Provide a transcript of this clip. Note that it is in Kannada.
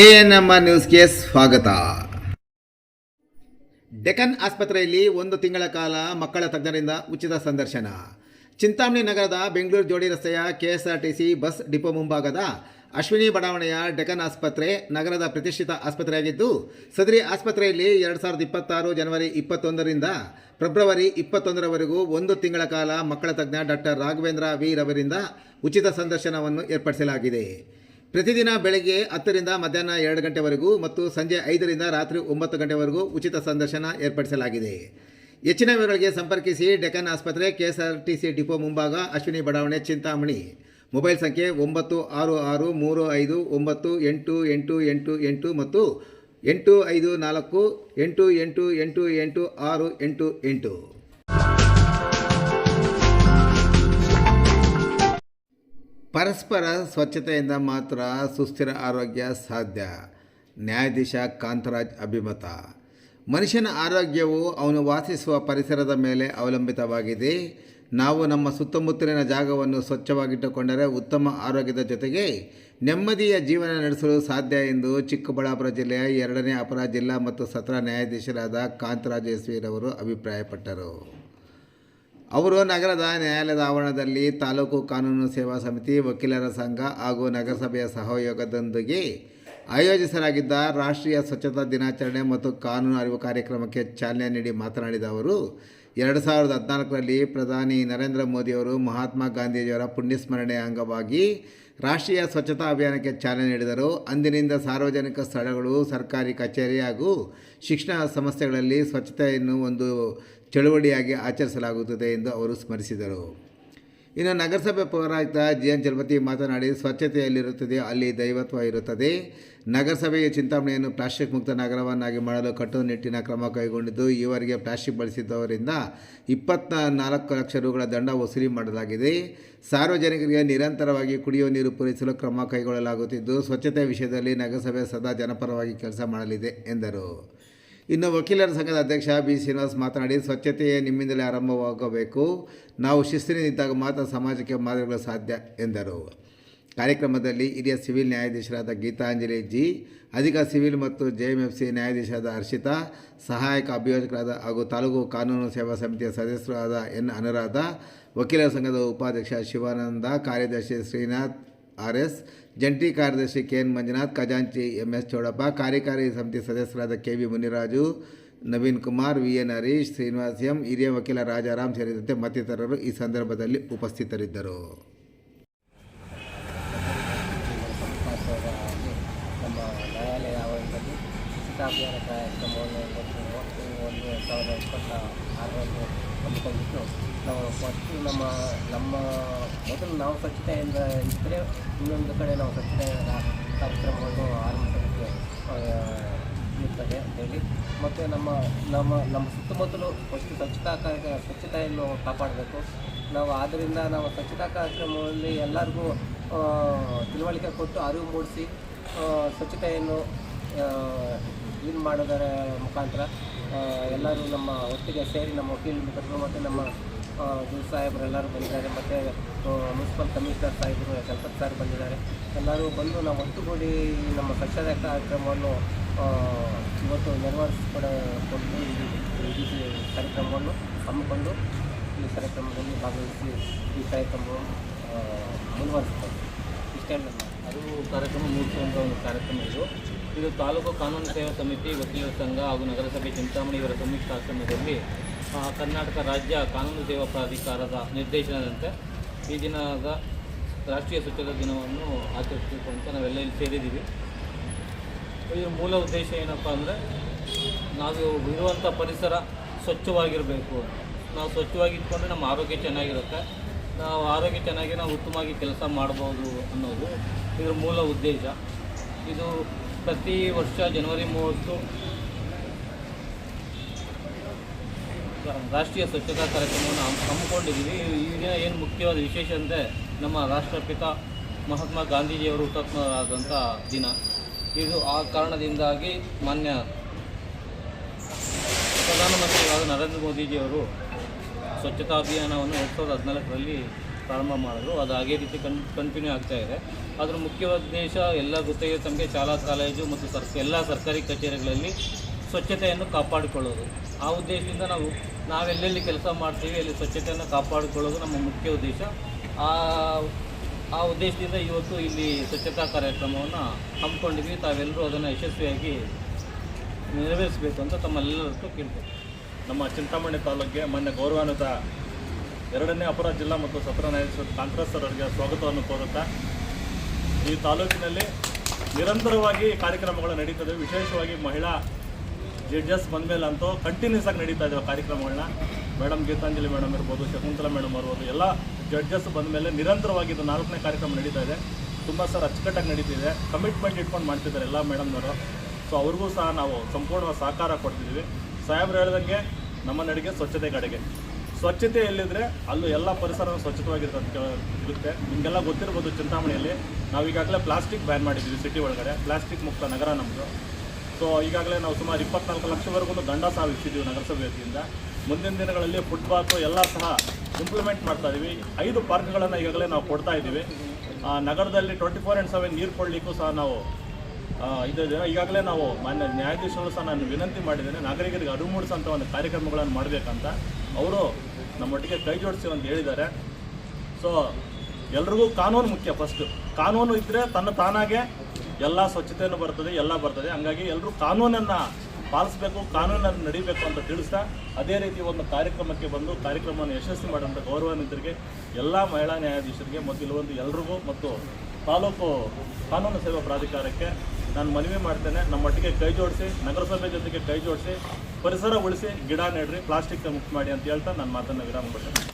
ಎಎನ್ಎಂ ನ್ಯೂಸ್ಗೆ ಸ್ವಾಗತ. ಡೆಕನ್ ಆಸ್ಪತ್ರೆಯಲ್ಲಿ ಒಂದು ತಿಂಗಳ ಕಾಲ ಮಕ್ಕಳ ತಜ್ಞರಿಂದ ಉಚಿತ ಸಂದರ್ಶನ. ಚಿಂತಾಮಣಿ ನಗರದ ಬೆಂಗಳೂರು ಜೋಡಿ ರಸ್ತೆಯ ಕೆಎಸ್ಆರ್ಟಿಸಿ ಬಸ್ ಡಿಪೋ ಮುಂಭಾಗದ ಅಶ್ವಿನಿ ಬಡಾವಣೆಯ ಡೆಕನ್ ಆಸ್ಪತ್ರೆ ನಗರದ ಪ್ರತಿಷ್ಠಿತ ಆಸ್ಪತ್ರೆಯಾಗಿದ್ದು, ಸದರಿ ಆಸ್ಪತ್ರೆಯಲ್ಲಿ ಎರಡು ಸಾವಿರದ ಇಪ್ಪತ್ತಾರು ಜನವರಿ ಇಪ್ಪತ್ತೊಂದರಿಂದ ಫೆಬ್ರವರಿ ಇಪ್ಪತ್ತೊಂದರವರೆಗೂ ಒಂದು ತಿಂಗಳ ಕಾಲ ಮಕ್ಕಳ ತಜ್ಞ ಡಾಕ್ಟರ್ ರಾಘವೇಂದ್ರ ವಿ ರವರಿಂದ ಉಚಿತ ಸಂದರ್ಶನವನ್ನು ಏರ್ಪಡಿಸಲಾಗಿದೆ. ಪ್ರತಿದಿನ ಬೆಳಗ್ಗೆ ಹತ್ತರಿಂದ ಮಧ್ಯಾಹ್ನ ಎರಡು ಗಂಟೆವರೆಗೂ ಮತ್ತು ಸಂಜೆ ಐದರಿಂದ ರಾತ್ರಿ ಒಂಬತ್ತು ಗಂಟೆವರೆಗೂ ಉಚಿತ ಸಂದರ್ಶನ ಏರ್ಪಡಿಸಲಾಗಿದೆ. ಹೆಚ್ಚಿನ ವಿವರಗಳಿಗೆ ಸಂಪರ್ಕಿಸಿ ಡೆಕನ್ ಆಸ್ಪತ್ರೆ, ಕೆಎಸ್ಆರ್ಟಿಸಿ ಡಿಪೋ ಮುಂಭಾಗ, ಅಶ್ವಿನಿ ಬಡಾವಣೆ, ಚಿಂತಾಮಣಿ. ಮೊಬೈಲ್ ಸಂಖ್ಯೆ ಒಂಬತ್ತು ಆರು ಆರು ಮೂರು ಐದು ಒಂಬತ್ತು ಎಂಟು ಎಂಟು ಎಂಟು ಎಂಟು ಮತ್ತು ಎಂಟು ಐದು ನಾಲ್ಕು ಎಂಟು ಎಂಟು ಎಂಟು ಎಂಟು ಆರು ಎಂಟು ಎಂಟು. ಪರಸ್ಪರ ಸ್ವಚ್ಛತೆಯಿಂದ ಮಾತ್ರ ಸುಸ್ಥಿರ ಆರೋಗ್ಯ ಸಾಧ್ಯ. ನ್ಯಾಯಾಧೀಶ ಕಾಂತರಾಜ್ ಅಭಿಮತ. ಮನುಷ್ಯನ ಆರೋಗ್ಯವು ಅವನು ವಾಸಿಸುವ ಪರಿಸರದ ಮೇಲೆ ಅವಲಂಬಿತವಾಗಿದೆ. ನಾವು ನಮ್ಮ ಸುತ್ತಮುತ್ತಲಿನ ಜಾಗವನ್ನು ಸ್ವಚ್ಛವಾಗಿಟ್ಟುಕೊಂಡರೆ ಉತ್ತಮ ಆರೋಗ್ಯದ ಜೊತೆಗೆ ನೆಮ್ಮದಿಯ ಜೀವನ ನಡೆಸಲು ಸಾಧ್ಯ ಎಂದು ಚಿಕ್ಕಬಳ್ಳಾಪುರ ಜಿಲ್ಲೆಯ ಎರಡನೇ ಅಪರ ಜಿಲ್ಲಾ ಮತ್ತು ಸತ್ರ ನ್ಯಾಯಾಧೀಶರಾದ ಕಾಂತರಾಜ್ ಎಸ್ವಿರವರು ಅಭಿಪ್ರಾಯಪಟ್ಟರು. ಅವರು ನಗರದ ನ್ಯಾಯಾಲಯದ ಆವರಣದಲ್ಲಿ ತಾಲೂಕು ಕಾನೂನು ಸೇವಾ ಸಮಿತಿ ವಕೀಲರ ಸಂಘ ಹಾಗೂ ನಗರಸಭೆಯ ಸಹಯೋಗದೊಂದಿಗೆ ಆಯೋಜಿಸಲಾಗಿದ್ದ ರಾಷ್ಟ್ರೀಯ ಸ್ವಚ್ಛತಾ ದಿನಾಚರಣೆ ಮತ್ತು ಕಾನೂನು ಅರಿವು ಕಾರ್ಯಕ್ರಮಕ್ಕೆ ಚಾಲನೆ ನೀಡಿ ಮಾತನಾಡಿದ ಅವರು, ಎರಡು ಸಾವಿರದ ಹದಿನಾಲ್ಕರಲ್ಲಿ ಪ್ರಧಾನಿ ನರೇಂದ್ರ ಮೋದಿಯವರು ಮಹಾತ್ಮ ಗಾಂಧೀಜಿಯವರ ಪುಣ್ಯಸ್ಮರಣೆಯ ಅಂಗವಾಗಿ ರಾಷ್ಟ್ರೀಯ ಸ್ವಚ್ಛತಾ ಅಭಿಯಾನಕ್ಕೆ ಚಾಲನೆ ನೀಡಿದರು. ಅಂದಿನಿಂದ ಸಾರ್ವಜನಿಕ ಸ್ಥಳಗಳು, ಸರ್ಕಾರಿ ಕಚೇರಿ ಹಾಗೂ ಶಿಕ್ಷಣ ಸಂಸ್ಥೆಗಳಲ್ಲಿ ಸ್ವಚ್ಛತೆಯನ್ನು ಒಂದು ಚಳುವಳಿಯಾಗಿ ಆಚರಿಸಲಾಗುತ್ತದೆ ಎಂದು ಅವರು ಸ್ಮರಿಸಿದರು. ಇನ್ನು ನಗರಸಭೆ ಪೌರಾಯುಕ್ತ ಜಿ ಎನ್ ಚಲಪತಿ ಮಾತನಾಡಿ ಸ್ವಚ್ಛತೆಯಲ್ಲಿರುತ್ತದೆ, ಅಲ್ಲಿ ದೈವತ್ವ ಇರುತ್ತದೆ. ನಗರಸಭೆಯ ಚಿಂತಾಮಣಿಯನ್ನು ಪ್ಲಾಸ್ಟಿಕ್ ಮುಕ್ತ ನಗರವನ್ನಾಗಿ ಮಾಡಲು ಕಟ್ಟುನಿಟ್ಟಿನ ಕ್ರಮ ಕೈಗೊಂಡಿದ್ದು, ಈವರೆಗೆ ಪ್ಲಾಸ್ಟಿಕ್ ಬಳಸಿದ್ದವರಿಂದ ಇಪ್ಪತ್ತ ನಾಲ್ಕು ಲಕ್ಷ ರೂಗಳ ದಂಡ ವಸೂಲಿ ಮಾಡಲಾಗಿದೆ. ಸಾರ್ವಜನಿಕರಿಗೆ ನಿರಂತರವಾಗಿ ಕುಡಿಯುವ ನೀರು ಪೂರೈಸಲು ಕ್ರಮ ಕೈಗೊಳ್ಳಲಾಗುತ್ತಿದ್ದು ಸ್ವಚ್ಛತೆ ವಿಷಯದಲ್ಲಿ ನಗರಸಭೆ ಸದಾ ಜನಪರವಾಗಿ ಕೆಲಸ ಮಾಡಲಿದೆ, ಎಂದರು. ಇನ್ನು ವಕೀಲರ ಸಂಘದ ಅಧ್ಯಕ್ಷ ಬಿ ಶ್ರೀನಿವಾಸ್ ಮಾತನಾಡಿ ಸ್ವಚ್ಛತೆಯೇ ನಿಮ್ಮಿಂದಲೇ ಆರಂಭವಾಗಬೇಕು. ನಾವು ಶಿಸ್ತಿನಿದ್ದಾಗ ಮಾತ್ರ ಸಮಾಜಕ್ಕೆ ಮಾದರಿಗಳು ಸಾಧ್ಯ, ಎಂದರು. ಕಾರ್ಯಕ್ರಮದಲ್ಲಿ ಹಿರಿಯ ಸಿವಿಲ್ ನ್ಯಾಯಾಧೀಶರಾದ ಗೀತಾಂಜಲಿ ಜಿ, ಅಧಿಕ ಸಿವಿಲ್ ಮತ್ತು ಜೆಎಂಎಫ್ಸಿ ನ್ಯಾಯಾಧೀಶರಾದ ಹರ್ಷಿತಾ, ಸಹಾಯಕ ಅಭಿಯೋಜಕರಾದ ಹಾಗೂ ತಾಲೂಕು ಕಾನೂನು ಸೇವಾ ಸಮಿತಿಯ ಸದಸ್ಯರಾದ ಎನ್ ಅನುರಾಧ, ವಕೀಲರ ಸಂಘದ ಉಪಾಧ್ಯಕ್ಷ ಶಿವಾನಂದ, ಕಾರ್ಯದರ್ಶಿ ಶ್ರೀನಾಥ್ ಆರ್ ಎಸ್ ಜಂಟಿ ಕಾರ್ಯದರ್ಶಿ ಕೆ ಎನ್ ಮಂಜುನಾಥ್, ಖಜಾಂಚಿ ಎಂ ಎಸ್ ಚೌಡಪ್ಪ, ಕಾರ್ಯಕಾರಿ ಸಮಿತಿ ಸದಸ್ಯರಾದ K V Muniraju, Naveen Kumar V N Harish, Srinivas M, ಹಿರಿಯ ವಕೀಲ ರಾಜಾರಾಮ್ ಸೇರಿದಂತೆ ಮತ್ತಿತರರು ಈ ಸಂದರ್ಭದಲ್ಲಿ ಉಪಸ್ಥಿತರಿದ್ದರು. ಕಾರ್ಯಕ್ರಮವನ್ನು ಒಂದು ಸಾವಿರದ ಇಪ್ಪತ್ತ ಆರರಂದು ಹಮ್ಮಿಕೊಂಡಿದ್ದು ನಾವು ಫಸ್ಟು ನಮ್ಮ ನಮ್ಮ ಮೊದಲು ನಾವು ಸ್ವಚ್ಛತೆಯಿಂದ ಇದ್ದರೆ ಇನ್ನೊಂದು ಕಡೆ ನಾವು ಸ್ವಚ್ಛತೆಯ ಕಾರ್ಯಕ್ರಮವನ್ನು ಆರಂಭಿಸಲಿಕ್ಕೆ ಆ, ಇರ್ತದೆ ಅಂತೇಳಿ ಮತ್ತು ನಮ್ಮ ನಮ್ಮ ನಮ್ಮ ಸುತ್ತಮುತ್ತಲು ಫಸ್ಟ್ ಸ್ವಚ್ಛತಾ ಕಾರ್ಯ ಸ್ವಚ್ಛತೆಯನ್ನು ಕಾಪಾಡಬೇಕು ನಾವು ಆದ್ದರಿಂದ ನಾವು ಸ್ವಚ್ಛತಾ ಕಾರ್ಯಕ್ರಮದಲ್ಲಿ ಎಲ್ಲರಿಗೂ ತಿಳುವಳಿಕೆ ಕೊಟ್ಟು ಅರಿವು ಮೂಡಿಸಿ ಸ್ವಚ್ಛತೆಯನ್ನು ಇದು ಮಾಡೋದರ ಮುಖಾಂತರ ಎಲ್ಲರೂ ನಮ್ಮ ಒಟ್ಟಿಗೆ ಸೇರಿ ನಮ್ಮ ವಕೀಲ ಮಿತ್ರರು ಮತ್ತು ನಮ್ಮ ಗುರು ಸಾಹೇಬರು ಎಲ್ಲರೂ ಬಂದಿದ್ದಾರೆ. ಮತ್ತು ಮುನ್ಸಿಪಲ್ ಕಮಿಷನರ್ ಸಾಹೇಬರು ಕಲ್ಪತ್ ಸರ್ ಬಂದಿದ್ದಾರೆ. ಎಲ್ಲರೂ ಬಂದು ನಾವು ಒಟ್ಟುಗೂಡಿ ನಮ್ಮ ಸ್ವಚ್ಛತೆ ಕಾರ್ಯಕ್ರಮವನ್ನು ಇವತ್ತು ನೆರವೇರಿಸಿಕೊಡ ಕೊಟ್ಟು ಈ ಕಾರ್ಯಕ್ರಮವನ್ನು ಹಮ್ಮಿಕೊಂಡು ಈ ಕಾರ್ಯಕ್ರಮದಲ್ಲಿ ಭಾಗವಹಿಸಿ ಈ ಕಾರ್ಯಕ್ರಮವನ್ನು ಮುಂದುವರಿಸ್ತಾರೆ ಇಷ್ಟೇ ಅದು ಕಾರ್ಯಕ್ರಮ ಮುಗಿಸುವಂಥ ಒಂದು ಕಾರ್ಯಕ್ರಮ ಇದು. ಇದು ತಾಲೂಕು ಕಾನೂನು ಸೇವಾ ಸಮಿತಿ ವಕೀಲರ ಸಂಘ ಹಾಗೂ ನಗರಸಭೆ ಚಿಂತಾಮಣಿ ಇವರ ಸಂಯುಕ್ತ ಆಶ್ರಮದಲ್ಲಿ ಕರ್ನಾಟಕ ರಾಜ್ಯ ಕಾನೂನು ಸೇವಾ ಪ್ರಾಧಿಕಾರದ ನಿರ್ದೇಶನದಂತೆ ಈ ದಿನದ ರಾಷ್ಟ್ರೀಯ ಸ್ವಚ್ಛತಾ ದಿನವನ್ನು ಆಚರಿಸಬೇಕು ಅಂತ ನಾವೆಲ್ಲ ಇಲ್ಲಿ ಸೇರಿದ್ದೀವಿ. ಇದರ ಮೂಲ ಉದ್ದೇಶ ಏನಪ್ಪ ಅಂದರೆ, ನಾವು ಇರುವಂಥ ಪರಿಸರ ಸ್ವಚ್ಛವಾಗಿರಬೇಕು. ನಾವು ಸ್ವಚ್ಛವಾಗಿ ಇಟ್ಕೊಂಡ್ರೆ ನಮ್ಮ ಆರೋಗ್ಯ ಚೆನ್ನಾಗಿರುತ್ತೆ. ನಾವು ಆರೋಗ್ಯ ಚೆನ್ನಾಗಿ ನಾವು ಉತ್ತಮವಾಗಿ ಕೆಲಸ ಮಾಡ್ಬೋದು ಅನ್ನೋದು ಇದರ ಮೂಲ ಉದ್ದೇಶ. ಇದು ಪ್ರತಿ ವರ್ಷ ಜನವರಿ ಮೂವತ್ತು ರಾಷ್ಟ್ರೀಯ ಸ್ವಚ್ಛತಾ ಕಾರ್ಯಕ್ರಮವನ್ನು ಹಮ್- ಹಮ್ಮಿಕೊಂಡಿದ್ದೀವಿ. ಈ ದಿನ ಏನು ಮುಖ್ಯವಾದ ವಿಶೇಷ ಅಂದರೆ ನಮ್ಮ ರಾಷ್ಟ್ರಪಿತ ಮಹಾತ್ಮ ಗಾಂಧೀಜಿಯವರು ಹುತಾತ್ಮರಾದಂಥ ದಿನ. ಇದು ಆ ಕಾರಣದಿಂದಾಗಿ ಮಾನ್ಯ ಪ್ರಧಾನಮಂತ್ರಿಗಳಾದ ನರೇಂದ್ರ ಮೋದಿಜಿಯವರು ಸ್ವಚ್ಛತಾ ಅಭಿಯಾನವನ್ನು ಎರಡು ಸಾವಿರದ ಹದಿನಾಲ್ಕರಲ್ಲಿ ಪ್ರಾರಂಭ ಮಾಡಿದ್ರು. ಅದು ಅದೇ ರೀತಿ ಕನ್ ಕಂಟಿನ್ಯೂ ಆಗ್ತಾ ಇದೆ. ಅದರ ಮುಖ್ಯ ಉದ್ದೇಶ ಎಲ್ಲ ಗುತ್ತಿಗೆ ತಮಗೆ ಶಾಲಾ, ಕಾಲೇಜು ಮತ್ತು ಸರ್ ಎಲ್ಲ ಸರ್ಕಾರಿ ಕಚೇರಿಗಳಲ್ಲಿ ಸ್ವಚ್ಛತೆಯನ್ನು ಕಾಪಾಡಿಕೊಳ್ಳೋದು. ಆ ಉದ್ದೇಶದಿಂದ ನಾವು, ನಾವೆಲ್ಲೆಲ್ಲಿ ಕೆಲಸ ಮಾಡ್ತೀವಿ, ಅಲ್ಲಿ ಸ್ವಚ್ಛತೆಯನ್ನು ಕಾಪಾಡಿಕೊಳ್ಳೋದು ನಮ್ಮ ಮುಖ್ಯ ಉದ್ದೇಶ. ಆ ಆ ಉದ್ದೇಶದಿಂದ ಇವತ್ತು ಇಲ್ಲಿ ಸ್ವಚ್ಛತಾ ಕಾರ್ಯಕ್ರಮವನ್ನು ಹಮ್ಮಿಕೊಂಡಿದ್ವಿ. ತಾವೆಲ್ಲರೂ ಅದನ್ನು ಯಶಸ್ವಿಯಾಗಿ ನೆರವೇರಿಸಬೇಕು ಅಂತ ತಮ್ಮೆಲ್ಲರಿಗೂ ಕೇಳ್ಬೋದು ನಮ್ಮ ಚಿಂತಾಮಣಿ ತಾಲೂಕಿಗೆ ಮೊನ್ನೆ ಗೌರವಾನ್ವಿತ ಎರಡನೇ ಅಪರ ಜಿಲ್ಲಾ ಮತ್ತು ಸತ್ರ ನ್ಯಾಯಾಧೀಶ ಕಾಂಗ್ರೆಸ್ ಅವರಿಗೆ ಸ್ವಾಗತವನ್ನು ಕೋರುತ್ತಾ, ಈ ತಾಲೂಕಿನಲ್ಲಿ ನಿರಂತರವಾಗಿ ಕಾರ್ಯಕ್ರಮಗಳು ನಡೀತದೆ. ವಿಶೇಷವಾಗಿ ಮಹಿಳಾ ಜಡ್ಜಸ್ ಬಂದ ಮೇಲೆ ಅಂತೂ ಕಂಟಿನ್ಯೂಸ್ ಆಗಿ ನಡೀತಾ ಇದ್ದಾವೆ ಕಾರ್ಯಕ್ರಮಗಳನ್ನ. ಮೇಡಮ್ ಗೀತಾಂಜಲಿ ಮೇಡಮ್ ಇರ್ಬೋದು, ಶಕುಂತಲಾ ಮೇಡಮ್ ಇರ್ಬೋದು, ಎಲ್ಲ ಜಡ್ಜಸ್ ಬಂದ ಮೇಲೆ ನಿರಂತರವಾಗಿ ಇದು ನಾಲ್ಕನೇ ಕಾರ್ಯಕ್ರಮ ನಡೀತಾ ಇದೆ. ತುಂಬ ಸರ್ ಅಚ್ಚುಕಟ್ಟಾಗಿ ನಡೀತಿದೆ. ಕಮಿಟ್ಮೆಂಟ್ ಇಟ್ಕೊಂಡು ಮಾಡ್ತಿದ್ದಾರೆ ಎಲ್ಲ ಮೇಡಮ್ನವರು. ಸೊ ಅವ್ರಿಗೂ ಸಹ ನಾವು ಸಂಪೂರ್ಣ ಸಹಕಾರ ಕೊಡ್ತಿದ್ದೀವಿ. ಸಾಹೇಬ್ರು ಹೇಳ್ದಂಗೆ ನಮ್ಮ ನಡಿಗೆ ಸ್ವಚ್ಛತೆ ಕಡೆಗೆ ಸ್ವಚ್ಛತೆ ಎಲ್ಲಿದ್ರೆ ಅಲ್ಲೂ ಎಲ್ಲ ಪರಿಸರ ಸ್ವಚ್ಛವಾಗಿರ್ತದೆ ಇರುತ್ತೆ ನಿಮಗೆಲ್ಲ ಗೊತ್ತಿರ್ಬೋದು ಚಿಂತಾಮಣಿಯಲ್ಲಿ. ನಾವು ಈಗಾಗಲೇ ಪ್ಲಾಸ್ಟಿಕ್ ಬ್ಯಾನ್ ಮಾಡಿದ್ದೀವಿ ಸಿಟಿ ಒಳಗಡೆ. ಪ್ಲಾಸ್ಟಿಕ್ ಮುಕ್ತ ನಗರ ನಮ್ಮದು ಸೊ ಈಗಾಗಲೇ ನಾವು ಸುಮಾರು ಇಪ್ಪತ್ನಾಲ್ಕು ಲಕ್ಷವರೆಗೂ ದಂಡ ಸಹ ವಿಧಿಸಿದ್ದೀವಿ ನಗರಸಭೆ ವತಿಯಿಂದ. ಮುಂದಿನ ದಿನಗಳಲ್ಲಿ ಫುಟ್ಪಾತು ಎಲ್ಲ ಸಹ ಇಂಪ್ಲಿಮೆಂಟ್ ಮಾಡ್ತಾ ಇದ್ದೀವಿ ಐದು ಪಾರ್ಕ್ಗಳನ್ನು ಈಗಾಗಲೇ ನಾವು ಕೊಡ್ತಾ ಇದ್ದೀವಿ. ನಗರದಲ್ಲಿ ಟ್ವೆಂಟಿ ಫೋರ್ ಆ್ಯಂಡ್ ಸೆವೆನ್ ನೀರು ಕೊಡಲಿಕ್ಕೂ ಸಹ ನಾವು ಆ, ಇದು ಇದೆ. ಈಗಾಗಲೇ ನಾವು ಮಾನ್ಯ ನ್ಯಾಯಾಧೀಶರು ಸಹ ನಾನು ವಿನಂತಿ ಮಾಡಿದ್ದೇನೆ ನಾಗರಿಕರಿಗೆ ಅರಿವು ಮೂಡಿಸುವಂಥ ಒಂದು ಕಾರ್ಯಕ್ರಮಗಳನ್ನು ಮಾಡಬೇಕಂತ. ಅವರು ನಮ್ಮೊಟ್ಟಿಗೆ ಕೈ ಜೋಡಿಸಿ ಅಂತ ಹೇಳಿದ್ದಾರೆ. ಸೊ ಎಲ್ರಿಗೂ ಕಾನೂನು ಮುಖ್ಯ ಫಸ್ಟ್ ಕಾನೂನು ಇದ್ದರೆ ತನ್ನ ತಾನಾಗೆ ಎಲ್ಲ ಸ್ವಚ್ಛತೆಯನ್ನು ಬರ್ತದೆ ಎಲ್ಲ ಬರ್ತದೆ. ಹಂಗಾಗಿ ಎಲ್ಲರೂ ಕಾನೂನನ್ನು ಪಾಲಿಸಬೇಕು ಕಾನೂನನ್ನು ನಡಿಬೇಕು ಅಂತ ತಿಳಿಸ್ತಾ ಅದೇ ರೀತಿ ಒಂದು ಕಾರ್ಯಕ್ರಮಕ್ಕೆ ಬಂದು ಕಾರ್ಯಕ್ರಮವನ್ನು ಯಶಸ್ವಿ ಮಾಡುವಂಥ ಗೌರವಾನ್ವಿತರಿಗೆ ಎಲ್ಲ ಮಹಿಳಾ ನ್ಯಾಯಾಧೀಶರಿಗೆ ಮತ್ತು ಇಲ್ಲೊಂದು ಎಲ್ರಿಗೂ ಮತ್ತು ತಾಲೂಕು ಕಾನೂನು ಸೇವಾ ಪ್ರಾಧಿಕಾರಕ್ಕೆ ನಾನು ಮನವಿ ಮಾಡ್ತೇನೆ, ನಮ್ಮೊಟ್ಟಿಗೆ ಕೈ ಜೋಡಿಸಿ, ನಗರಸಭೆ ಜೊತೆಗೆ ಕೈ ಜೋಡಿಸಿ ಪರಿಸರ ಉಳಿಸಿ ಗಿಡ ನೆಡ್ರಿ ಪ್ಲಾಸ್ಟಿಕ್ ಮುಕ್ತ ಮಾಡಿ ಅಂತ ಹೇಳ್ತಾ ನನ್ನ ಮಾತನ್ನು ವಿರಾಮ ಕೊಡ್ತೇನೆ